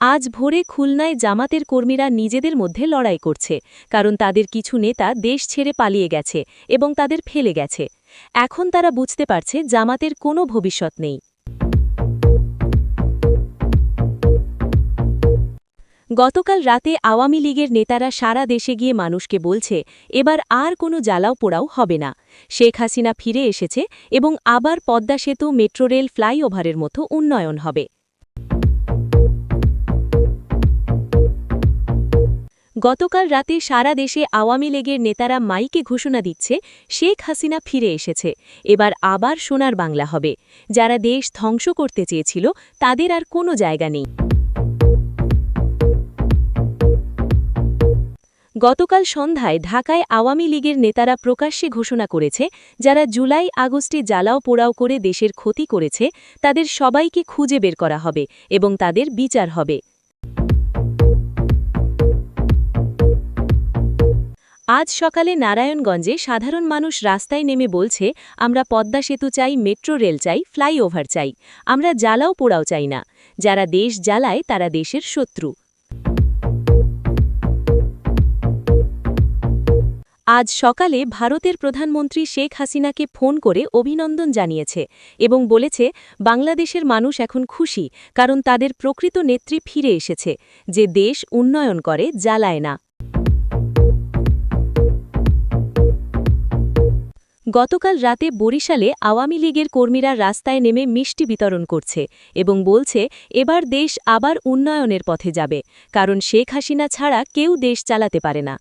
আজ ভোরে খুলনায় জামাতের কর্মীরা নিজেদের মধ্যে লড়াই করছে, কারণ তাদের কিছু নেতা দেশ ছেড়ে পালিয়ে গেছে এবং তাদের ফেলে গেছে। এখন তারা বুঝতে পারছে জামাতের কোনো ভবিষ্যৎ নেই। গতকাল রাতে আওয়ামী লীগের নেতারা সারা দেশে গিয়ে মানুষকে বলছে, এবার আর কোনো জ্বালাও পোড়াও হবে না। শেখ হাসিনা ফিরে এসেছে এবং আবার পদ্মা সেতু, মেট্রো রেল ফ্লাইওভারের মতো উন্নয়ন হবে। গতকাল রাতে সারা দেশে আওয়ামী লীগের নেতারা মাইকে ঘোষণা দিচ্ছে, শেখ হাসিনা ফিরে এসেছে। এবার আবার সোনার বাংলা হবে। যারা দেশ ধ্বংস করতে চেয়েছিল, তাদের আর কোনো জায়গা নেই। গতকাল সন্ধ্যায় ঢাকায় আওয়ামী লীগের নেতারা প্রকাশ্যে ঘোষণা করেছে, যারা জুলাই আগস্টে জ্বালাও পোড়াও করে দেশের ক্ষতি করেছে, তাদের সবাইকে খুঁজে বের করা হবে এবং তাদের বিচার হবে। আজ সকালে নারায়ণগঞ্জে সাধারণ মানুষ রাস্তায় নেমে বলছে, আমরা পদ্মা সেতু চাই, মেট্রো রেল চাই, ফ্লাইওভার চাই। আমরা জ্বালাও পোড়াও চাই না। যারা দেশ জ্বালায়, তারা দেশের শত্রু। আজ সকালে ভারতের প্রধানমন্ত্রী শেখ হাসিনাকে ফোন করে অভিনন্দন জানিয়েছে এবং বলেছে, বাংলাদেশের মানুষ এখন খুশি, কারণ তাদের প্রকৃত নেত্রী ফিরে এসেছে, যে দেশ উন্নয়ন করে, জ্বালায় না। গতকাল রাতে বরিশালে আওয়ামী লীগের কর্মীরা রাস্তায় নেমে মিষ্টি বিতরণ করছে এবং বলছে, এবার দেশ আবার উন্নয়নের পথে যাবে, কারণ শেখ হাসিনা ছাড়া কেউ দেশ চালাতে পারে না।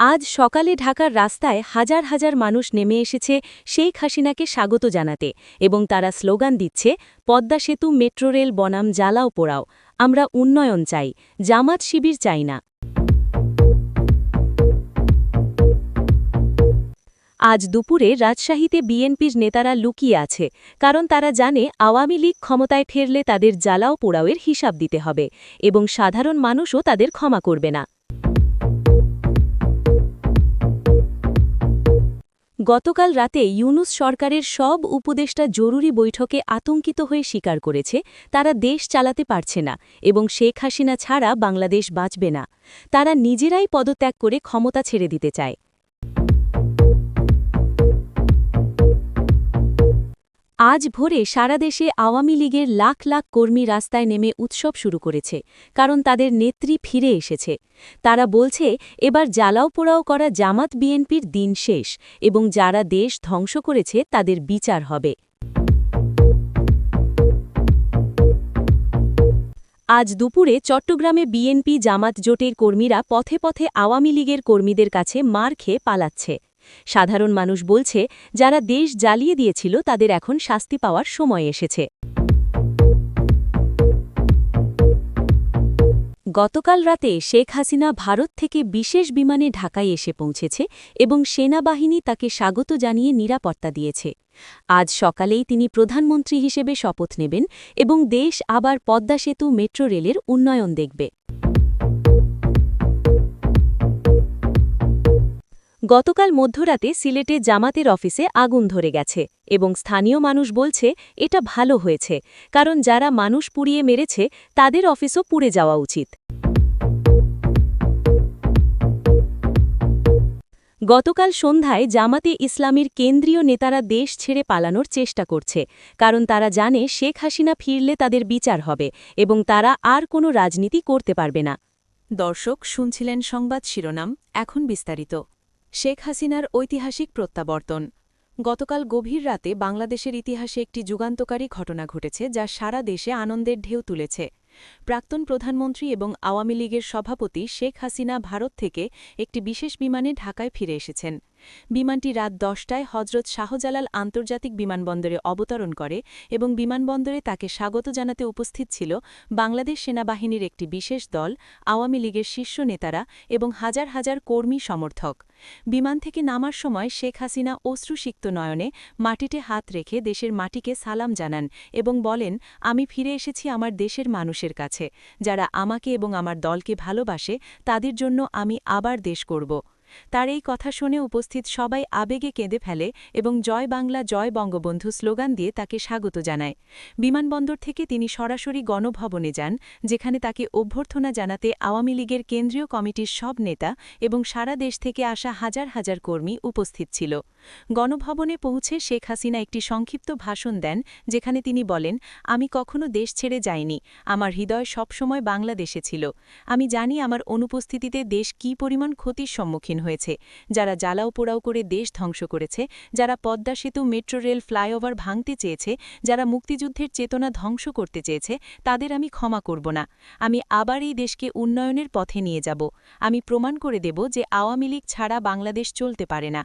আজ সকালে ঢাকার রাস্তায় হাজার হাজার মানুষ নেমে এসেছে শেখ হাসিনাকে স্বাগত জানাতে এবং তারা স্লোগান দিচ্ছে, পদ্মা সেতু, মেট্রো রেল, বনাম, জ্বালাও পোড়াও, আমরা উন্নয়ন চাই, জামাত শিবির চাই না। আজ দুপুরে রাজশাহীতে বিএনপির নেতারা লুকিয়ে আছে, কারণ তারা জানে আওয়ামী লীগ ক্ষমতায় ফেরলে তাদের জ্বালাও পোড়াওয়ের হিসাব দিতে হবে এবং সাধারণ মানুষও তাদের ক্ষমা করবে না। গতকাল রাতে ইউনুস সরকারের সব উপদেষ্টা জরুরি বৈঠকে আতঙ্কিত হয়ে স্বীকার করেছে, তারা দেশ চালাতে পারছে না এবং শেখ হাসিনা ছাড়া বাংলাদেশ বাঁচবে না। তারা নিজেরাই পদত্যাগ করে ক্ষমতা ছেড়ে দিতে চায়। আজ ভোরে সারা দেশে আওয়ামী লীগের লাখ লাখ কর্মী রাস্তায় নেমে উৎসব শুরু করেছে, কারণ তাদের নেত্রী ফিরে এসেছে। তারা বলছে, এবার জ্বালাও পোড়াও করা জামাত বিএনপির দিন শেষ এবং যারা দেশ ধ্বংস করেছে তাদের বিচার হবে। আজ দুপুরে চট্টগ্রামে বিএনপি জামাত জোটের কর্মীরা পথে পথে আওয়ামী লীগের কর্মীদের কাছে মার খেয়ে পালাচ্ছে। সাধারণ মানুষ বলছে, যারা দেশ জ্বালিয়ে দিয়েছিল তাদের এখন শাস্তি পাওয়ার সময় এসেছে। গতকাল রাতে শেখ হাসিনা ভারত থেকে বিশেষ বিমানে ঢাকায় এসে পৌঁছেছে এবং সেনাবাহিনী তাকে স্বাগত জানিয়ে নিরাপত্তা দিয়েছে। আজ সকালেই তিনি প্রধানমন্ত্রী হিসেবে শপথ নেবেন এবং দেশ আবার পদ্মা সেতু মেট্রো রেলের উন্নয়ন দেখবে। গতকাল মধ্যরাতে সিলেটে জামাতের অফিসে আগুন ধরে গেছে এবং স্থানীয় মানুষ বলছে, এটা ভালো হয়েছে, কারণ যারা মানুষ পুড়িয়ে মেরেছে, তাদের অফিসও পুড়ে যাওয়া উচিত। গতকাল সন্ধ্যায় জামাতে ইসলামের কেন্দ্রীয় নেতারা দেশ ছেড়ে পালানোর চেষ্টা করছে, কারণ তারা জানে শেখ হাসিনা ফিরলে তাদের বিচার হবে এবং তারা আর কোনো রাজনীতি করতে পারবে না। দর্শক, শুনছিলেন সংবাদ শিরোনাম, এখন বিস্তারিত। শেখ হাসিনার ঐতিহাসিক প্রত্যাবর্তন। গতকাল গভীর রাতে বাংলাদেশের ইতিহাসে একটি যুগান্তকারী ঘটনা ঘটেছে যা সারা দেশে আনন্দের ঢেউ তুলেছে। প্রাক্তন প্রধানমন্ত্রী এবং আওয়ামী লীগের সভাপতি শেখ হাসিনা ভারত থেকে একটি বিশেষ বিমানে ঢাকায় ফিরে এসেছেন। বিমানটি রাত দশটায় হজরত শাহজালাল আন্তর্জাতিক বিমানবন্দরে অবতরণ করে এবং বিমানবন্দরে তাকে স্বাগত জানাতে উপস্থিত ছিল বাংলাদেশ সেনাবাহিনীর একটি বিশেষ দল, আওয়ামী লীগের শীর্ষ নেতারা এবং হাজার হাজার কর্মী সমর্থক। বিমান থেকে নামার সময় শেখ হাসিনা অশ্রুসিক্ত নয়নে মাটিতে হাত রেখে দেশের মাটিকে সালাম জানান এবং বলেন, আমি ফিরে এসেছি আমার দেশের মানুষের কাছে। যারা আমাকে এবং আমার দলকে ভালোবাসে, তাদের জন্য আমি আবার দেশ করব। তার এই কথা শুনে উপস্থিত সবাই আবেগে কেঁদে ফেলে এবং জয় বাংলা, জয় বঙ্গবন্ধু স্লোগান দিয়ে তাকে স্বাগত জানায়। বিমানবন্দর থেকে তিনি সরাসরি গণভবনে যান, যেখানে তাকে অভ্যর্থনা জানাতে আওয়ামী লীগের কেন্দ্রীয় কমিটির সব নেতা এবং সারা দেশ থেকে আসা হাজার হাজার কর্মী উপস্থিত ছিল। গণভবনে পৌঁছে শেখ হাসিনা একটি সংক্ষিপ্ত ভাষণ দেন, যেখানে তিনি বলেন, আমি কখনো দেশ ছেড়ে যাইনি, আমার হৃদয় সবসময় বাংলাদেশে ছিল। আমি জানি আমার অনুপস্থিতিতে দেশ কী পরিমাণ ক্ষতির সম্মুখীন হয়েছে। যারা জ্বালাও পোড়াও করে দেশ ধ্বংস করেছে, যারা পদ্মা সেতু মেট্রো রেল ফ্লাইওভার ভাঙতে চেয়েছে, যারা মুক্তিযুদ্ধের চেতনা ধ্বংস করতে চেয়েছে, তাদের আমি ক্ষমা করব না। আমি আবার এই দেশকে উন্নয়নের পথে নিয়ে যাব। আমি প্রমাণ করে দেব যে আওয়ামী লীগ ছাড়া বাংলাদেশ চলতে পারে না।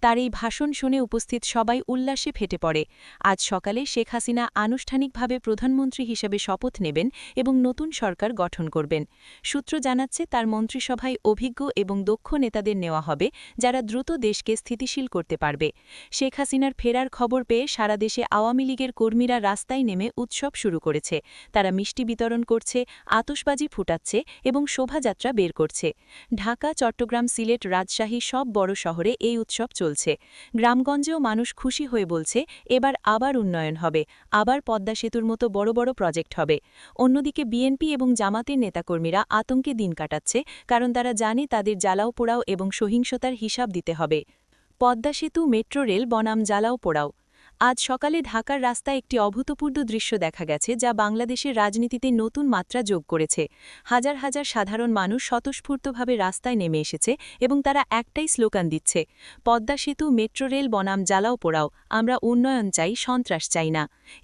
তার এই ভাষণ শুনে উপস্থিত সবাই উল্লাসে ফেটে পড়ে। আজ সকালে শেখ হাসিনা আনুষ্ঠানিকভাবে প্রধানমন্ত্রী হিসেবে শপথ নেবেন এবং নতুন সরকার গঠন করবেন। সূত্র জানাচ্ছে, তার মন্ত্রিসভায় অভিজ্ঞ এবং দক্ষ নেতাদের নেওয়া হবে, যারা দ্রুত দেশকে স্থিতিশীল করতে পারবে। শেখ হাসিনার ফেরার খবর পেয়ে সারা দেশে আওয়ামী লীগের কর্মীরা রাস্তায় নেমে উৎসব শুরু করেছে। তারা মিষ্টি বিতরণ করছে আতসবাজি ফুটাচ্ছে এবং শোভাযাত্রা বের করছে। ঢাকা, চট্টগ্রাম, সিলেট, রাজশাহী সব বড় শহরে এই উৎসব চলছে। গ্রামগঞ্জেও মানুষ খুশি হয়ে বলছে, এবার আবার উন্নয়ন হবে, আবার পদ্মা সেতুর মতো বড় বড় প্রজেক্ট হবে। অন্যদিকে বিএনপি এবং জামাতের নেতাকর্মীরা আতঙ্কে দিন কাটাচ্ছে, কারণ তারা জানে তাদের জ্বালাও পোড়াও এবং সহিংসতার হিসাব দিতে হবে। পদ্মা সেতু, মেট্রো রেল, বনাম জ্বালাও পোড়াও। আজ সকালে ঢাকার রাস্তায় একটি অভূতপূর্ব দৃশ্য দেখা গেছে যা বাংলাদেশের রাজনীতিতে নতুন মাত্রা যোগ করেছে। হাজার হাজার সাধারণ মানুষ স্বতঃস্ফূর্তভাবে রাস্তায় নেমে এসেছে এবং তারা একটাই স্লোগান দিচ্ছে, পদ্মা সেতু, মেট্রো রেল, বনাম জ্বালাও পোড়াও, আমরা উন্নয়ন চাই, সন্ত্রাস চাই না।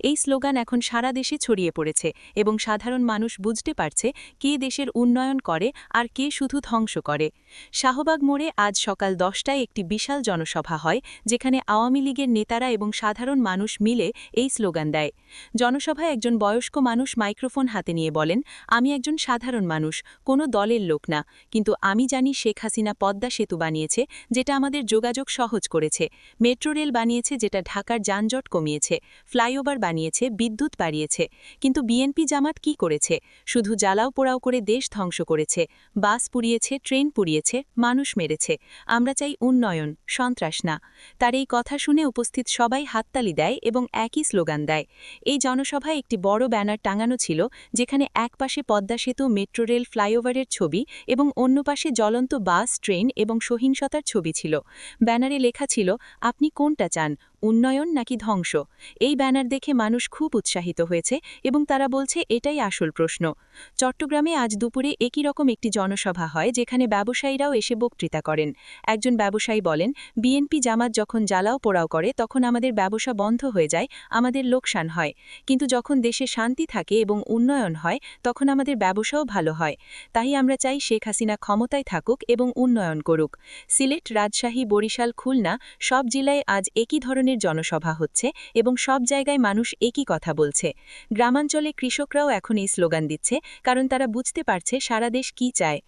এই স্লোগান এখন সারা দেশে ছড়িয়ে পড়েছে এবং সাধারণ মানুষ বুঝতে পারছে কে দেশের উন্নয়ন করে আর কে শুধু ধ্বংস করে। শাহবাগ মোড়ে আজ সকাল দশটায় একটি বিশাল জনসভা হয়, যেখানে আওয়ামী লীগের নেতারা এবং সাধারণ মানুষ মিলে এই স্লোগান দেয়। জনসভায় একজন বয়স্ক মানুষ মাইক্রোফোন হাতে নিয়ে বলেন, আমি একজন সাধারণ মানুষ, কোনো দলের লোক না। কিন্তু আমি জানি শেখ হাসিনা পদ্মা সেতু বানিয়েছে, যেটা আমাদের যোগাযোগ সহজ করেছে। মেট্রো রেল বানিয়েছে, যেটা ঢাকার যানজট কমিয়েছে। ফ্লাইওভার বানিয়েছে, বিদ্যুৎ বাড়িয়েছে। কিন্তু বিএনপি জামাত কি করেছে? শুধু জ্বালাও পোড়াও করে দেশ ধ্বংস করেছে। বাস পুড়িয়েছে, ট্রেন পুড়িয়েছে, মানুষ মেরেছে। আমরা চাই উন্নয়ন, সন্ত্রাস না। তার এই কথা শুনে উপস্থিত সবাই হাততালি দেয় এবং একই স্লোগান দেয়। এই জনসভায় একটি বড় ব্যানার টাঙানো ছিল, যেখানে এক পাশে পদ্মা সেতু, মেট্রো রেল ফ্লাইওভারের ছবি এবং অন্য পাশে জ্বলন্ত বাস, ট্রেন এবং সহিংসতার ছবি ছিল। ব্যানারে লেখা ছিল, আপনি কোনটা চান? উন্নয়ন নাকি ধ্বংস? এই ব্যানার দেখে মানুষ খুব উৎসাহিত হয়েছে এবং তারা বলছে এটাই আসল প্রশ্ন। চট্টগ্রামে আজ দুপুরে একই রকম একটি জনসভা হয় যেখানে ব্যবসায়ীরাও এসে বক্তৃতা করেন। একজন ব্যবসায়ী বলেন, বিএনপি জামাত যখন জ্বালাও পোড়াও করে, তখন আমাদের ব্যবসা বন্ধ হয়ে যায়, আমাদের লোকসান হয়। কিন্তু যখন দেশে শান্তি থাকে এবং উন্নয়ন হয়, তখন আমাদের ব্যবসাও ভালো হয়। তাই আমরা চাই শেখ হাসিনা ক্ষমতায় থাকুক এবং উন্নয়ন করুক। সিলেট, রাজশাহী, বরিশাল, খুলনা সব জেলায় আজ একই ধরনের জনসভা হচ্ছে এবং সব জায়গায় মানুষ একই কথা বলছে। গ্রামাঞ্চলে কৃষকরাও এখন এই স্লোগান দিচ্ছে, কারণ তারা বুঝতে পারছে সারা দেশ কী চায়।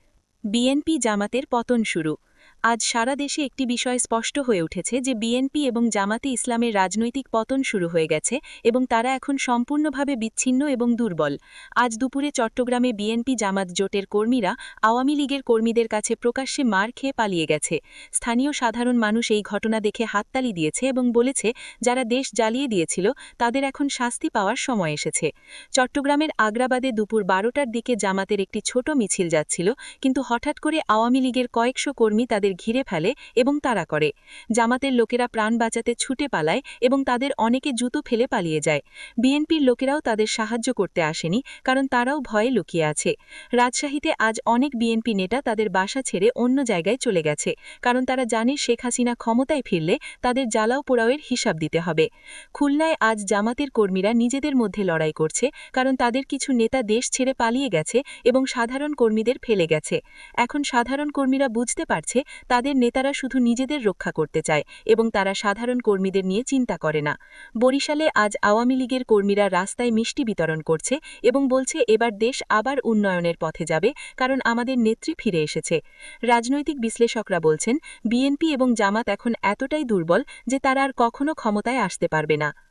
বিএনপি জামাতের পতন শুরু। আজ সারা দেশে একটি বিষয় স্পষ্ট হয়ে উঠেছে যে বিএনপি এবং জামাতে ইসলামের রাজনৈতিক পতন শুরু হয়ে গেছে এবং তারা এখন সম্পূর্ণভাবে বিচ্ছিন্ন এবং দুর্বল। আজ দুপুরে চট্টগ্রামে বিএনপি জামাত জোটের কর্মীরা আওয়ামী লীগের কর্মীদের কাছে প্রকাশ্যে মার খেয়ে পালিয়ে গেছে। স্থানীয় সাধারণ মানুষ এই ঘটনা দেখে হাততালি দিয়েছে এবং বলেছে, যারা দেশ জ্বালিয়ে দিয়েছিল, তাদের এখন শাস্তি পাওয়ার সময় এসেছে। চট্টগ্রামের আগ্রাবাদে দুপুর বারোটার দিকে জামাতের একটি ছোট মিছিল যাচ্ছিল, কিন্তু হঠাৎ করে আওয়ামী লীগের কয়েকশো কর্মী তাদের ঘিরে ফেলে এবং তারা করে। জামাতের লোকেরা প্রাণ বাঁচাতে ছুটে পালায় এবং তাদের অনেকে জুতো ফেলে পালিয়ে যায়। বিএনপির লোকেরাও তাদের সাহায্য করতে আসেনি, কারণ তারাও ভয়ে লুকিয়ে আছে। রাজশাহীতে আজ অনেক বিএনপি নেতা তাদের বাসা ছেড়ে অন্য জায়গায় চলে গেছে, কারণ তারা জানে শেখ হাসিনা ক্ষমতায় ফিরলে তাদের জ্বালাও পোড়াওয়ের হিসাব দিতে হবে। খুলনায় আজ জামাতের কর্মীরা নিজেদের মধ্যে লড়াই করছে, কারণ তাদের কিছু নেতা দেশ ছেড়ে পালিয়ে গেছে এবং সাধারণ কর্মীদের ফেলে গেছে। এখন সাধারণ কর্মীরা বুঝতে পারছে তাদের নেতারা শুধু নিজেদের রক্ষা করতে চায় এবং তারা সাধারণ কর্মীদের নিয়ে চিন্তা করে না। বরিশালে আজ আওয়ামী লীগের কর্মীরা রাস্তায় মিষ্টি বিতরণ করছে এবং বলছে এবার দেশ আবার উন্নয়নের পথে যাবে কারণ আমাদের নেত্রী ফিরে এসেছে। রাজনৈতিক বিশ্লেষকরা বলছেন, বিএনপি এবং জামাত এখন এতটাই দুর্বল যে তারা আর কখনো ক্ষমতায় আসতে পারবে না।